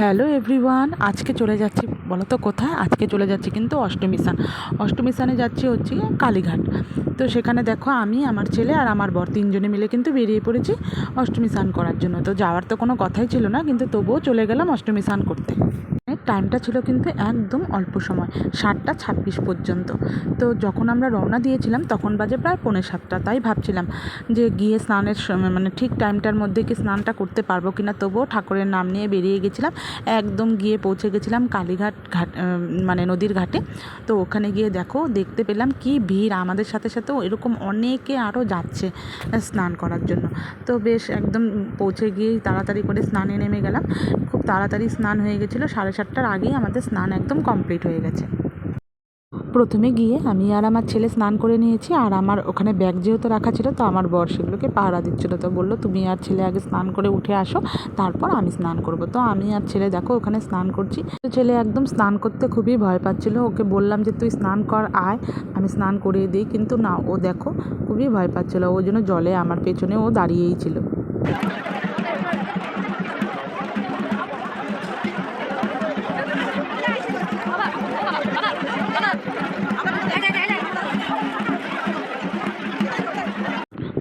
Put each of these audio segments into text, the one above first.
Hello everyone, আজকে চলে যাচ্ছি বলো তো কোথায়? আজকে চলে যাচ্ছি কিন্তু অষ্টমী স্নান। অষ্টমী স্নানে যাচ্ছি হচ্ছে কালীঘাট। তো সেখানে দেখো আমি, আমার ছেলে আর আমার বর তিনজনে মিলে কিন্তু বেরিয়ে পড়েছি অষ্টমী স্নান করার জন্য। তো যাওয়ার তো কোনো কথাই ছিল না, কিন্তু তবুও চলে গেলাম অষ্টমী স্নান করতে। টাইমটা ছিল কিন্তু একদম অল্প সময়, সাতটা ছাব্বিশ পর্যন্ত। তো যখন আমরা রওনা দিয়েছিলাম, তখন বাজে প্রায় পৌনে সাতটা, তাই ভাবছিলাম যে গিয়ে স্নানের সময় মানে ঠিক টাইমটার মধ্যে কি স্নানটা করতে পারব কিনা, তবুও ঠাকুরের নাম নিয়ে বেরিয়ে গেছিলাম। একদম গিয়ে পৌঁছে গেছিলাম কালীঘাট ঘাট মানে নদীর ঘাটে। তো ওখানে গিয়ে দেখো, দেখতে পেলাম কি ভিড়, আমাদের সাথে সাথেও এরকম অনেকে আরও যাচ্ছে স্নান করার জন্য। তো বেশ একদম পৌঁছে গিয়েই তাড়াতাড়ি করে স্নানে নেমে গেলাম। খুব তাড়াতাড়ি স্নান হয়ে গেছিল, সাড়ে সাতটার আগেই আমাদের স্নান একদম কমপ্লিট হয়ে গেছে। প্রথমে গিয়ে আমি আর আমার ছেলে স্নান করে নিয়েছি, আর আমার ওখানে ব্যাগ যেহেতু রাখা ছিল, তো আমার বর সেগুলোকে পাহারা দিচ্ছিল, তো বলল, তুমি আর ছেলে আগে স্নান করে উঠে আসো, তারপর আমি স্নান করব। তো আমি আর ছেলে দেখো ওখানে স্নান করছি। তো ছেলে একদম স্নান করতে খুবই ভয় পাচ্ছিল, ওকে বললাম যে, তুই স্নান কর, আয়, আমি স্নান করিয়ে দিই। কিন্তু না, ও দেখো খুবই ভয় পাচ্ছিলো ওই জন্য জলে আমার পেছনে ও দাঁড়িয়েই ছিল।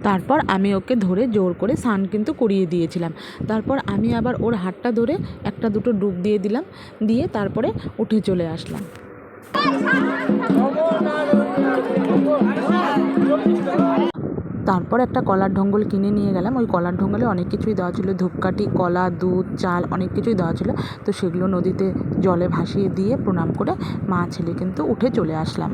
তারপর আমি ওকে ধরে জোর করে স্নান কিন্তু করিয়ে দিয়েছিলাম। তারপর আমি আবার ওর হাতটা ধরে একটা দুটো ডুব দিয়ে দিলাম, দিয়ে তারপরে উঠে চলে আসলাম। তারপর একটা কলার ঢঙ্গল কিনে নিয়ে গেলাম। ওই কলার ঢঙ্গলে অনেক কিছুই দেওয়া ছিল। ধূপকাঠি, কলা, দুধ, চাল অনেক কিছুই দেওয়া ছিল। তো সেগুলো নদীতে জলে ভাসিয়ে দিয়ে প্রণাম করে মা ছেলে কিন্তু উঠে চলে আসলাম।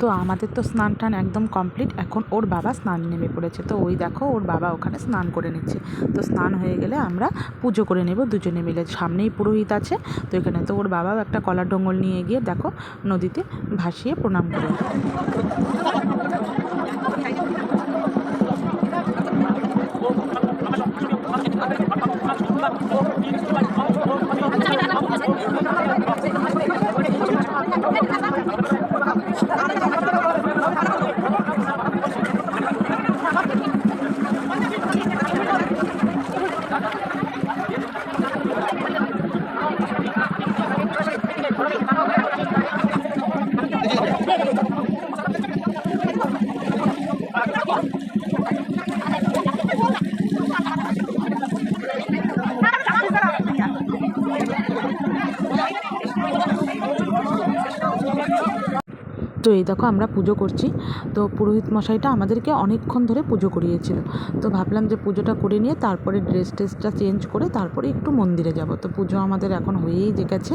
তো আমাদের তো স্নান টান একদম কমপ্লিট। এখন ওর বাবা স্নান নেমে পড়েছে। তো ওই দেখো, ওর বাবা ওখানে স্নান করে নিচ্ছে। তো স্নান হয়ে গেলে আমরা পুজো করে নেব দুজনে মিলে। সামনেই পুরোহিত আছে। তো এখানে তো ওর বাবাও একটা কলার ডঙ্গল নিয়ে গিয়ে দেখো নদীতে ভাসিয়ে প্রণাম করে। তো এই দেখো আমরা পুজো করছি। তো পুরোহিত মশাইটা আমাদেরকে অনেকক্ষণ ধরে পুজো করিয়েছিল। তো ভাবলাম যে পুজোটা করে নিয়ে তারপরে ড্রেস ট্রেসটা চেঞ্জ করে তারপরে একটু মন্দিরে যাব। তো পুজো আমাদের এখন হয়েই যে গেছে।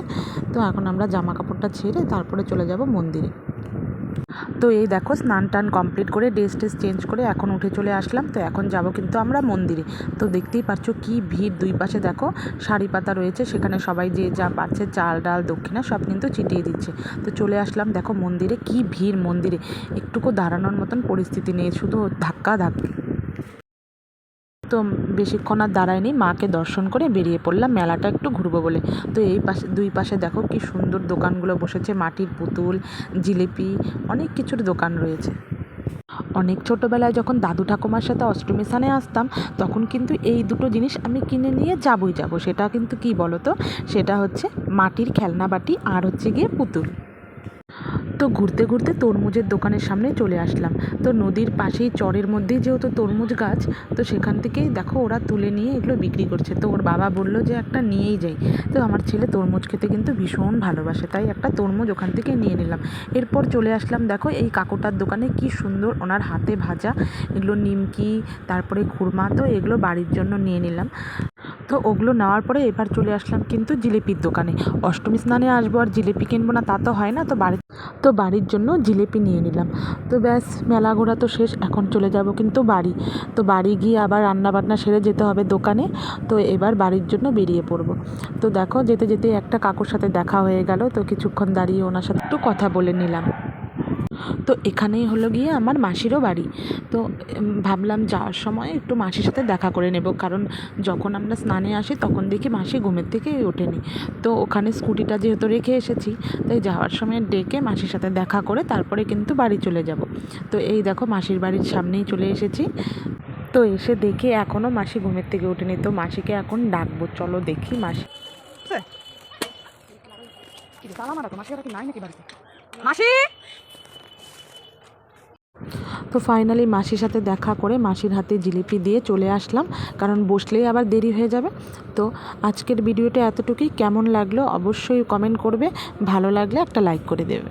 তো এখন আমরা জামা কাপড়টা ছেড়ে তারপরে চলে যাব মন্দিরে। তো এই দেখো স্নান টান কমপ্লিট করে ড্রেস ট্রেস চেঞ্জ করে এখন উঠে চলে আসলাম। তো এখন যাব কিন্তু আমরা মন্দিরে। তো দেখতেই পাচ্ছ কি ভিড় দুই পাশে দেখো। শাড়ি পাতা রয়েছে, সেখানে সবাই যে যা পাচ্ছে চাল ডাল, দক্ষিণা সব কিন্তু চিটিয়ে দিচ্ছে। তো চলে আসলাম দেখো মন্দিরে, কি ভিড় মন্দিরে। একটুকু দাঁড়ানোর মতন পরিস্থিতি নেই, শুধু ধাক্কা ধাক্কি। তো বেশিক্ষণ আর দাঁড়ায়নি। মাকে দর্শন করে বেরিয়ে পড়লাম। মেলাটা একটু ঘুরবো বলে। তো এই পাশে, দুই পাশে দেখো কি সুন্দর দোকানগুলো বসেছে। মাটির পুতুল, জিলিপি, অনেক কিছুর দোকান রয়েছে। অনেক ছোটোবেলায় যখন দাদু ঠাকুমার সাথে অষ্টমী স্থানে আসতাম, তখন কিন্তু এই দুটো জিনিস আমি কিনে নিয়ে যাবই যাব। সেটা কিন্তু কি বলো তো সেটা হচ্ছে মাটির খেলনা বাটি আর হচ্ছে গিয়ে পুতুল। তো ঘুরতে ঘুরতে তরমুজের দোকানের সামনে চলে আসলাম। তো নদীর পাশেই চরের মধ্যেই যেহেতু তরমুজ গাছ, তো সেখান থেকেই দেখো ওরা তুলে নিয়ে এগুলো বিক্রি করছে। তো ওর বাবা বলল যে একটা নিয়েই যাই। তো আমার ছেলে তরমুজ খেতে কিন্তু ভীষণ ভালোবাসে, তাই একটা তরমুজ ওখান থেকে নিয়ে নিলাম। এরপর চলে আসলাম, দেখো এই কাকুটার দোকানে কি সুন্দর ওনার হাতে ভাজা, এগুলো নিমকি, তারপরে খুরমা, তো এগুলো বাড়ির জন্য নিয়ে নিলাম। তো ওগুলো নেওয়ার পরে এবার চলে আসলাম কিন্তু জিলিপির দোকানে। অষ্টমী স্নানে আসব আর জিলিপি কিনবো না তা তো হয় না, তো বাড়ি তো বাড়ির জন্য জিলিপি নিয়ে নিলাম। তো ব্যাস, মেলা ঘোরা তো শেষ, এখন চলে যাব কিন্তু বাড়ি। তো বাড়ি গিয়ে আবার রান্না বান্না সেরে যেতে হবে দোকানে, তো এবার বাড়ির জন্য বেরিয়ে পড়ব। তো দেখো, যেতে যেতে একটা কাকুর সাথে দেখা হয়ে গেল, তো কিছুক্ষণ দাঁড়িয়ে ওনার সাথে একটু কথা বলে নিলাম। তো এখানেই হলো গিয়ে আমার মাসিরও বাড়ি। তো ভাবলাম যাওয়ার সময় একটু মাসির সাথে দেখা করে নেব। কারণ যখন আমরা স্নানে আসি তখন দেখি মাসি ঘুমের থেকে ওঠেনি। তো ওখানে স্কুটিটা যেহেতু রেখে এসেছি, তাই যাওয়ার সময় ডেকে মাসির সাথে দেখা করে তারপরে কিন্তু বাড়ি চলে যাব। তো এই দেখো মাসির বাড়ির সামনেই চলে এসেছি। তো এসে দেখি এখনও মাসি ঘুমের থেকে ওঠেনি। তো মাসিকে এখন ডাকবো। চলো দেখি মাসি। মাসি! তো ফাইনালি মাসির সাথে দেখা করে মাসির হাতে জিলিপি দিয়ে চলে আসলাম। কারণ বসলেই আবার দেরি হয়ে যাবে। তো আজকের ভিডিওটা এতটুকুই। কেমন লাগল অবশ্যই কমেন্ট করবে। ভালো লাগলে একটা লাইক করে দেবে।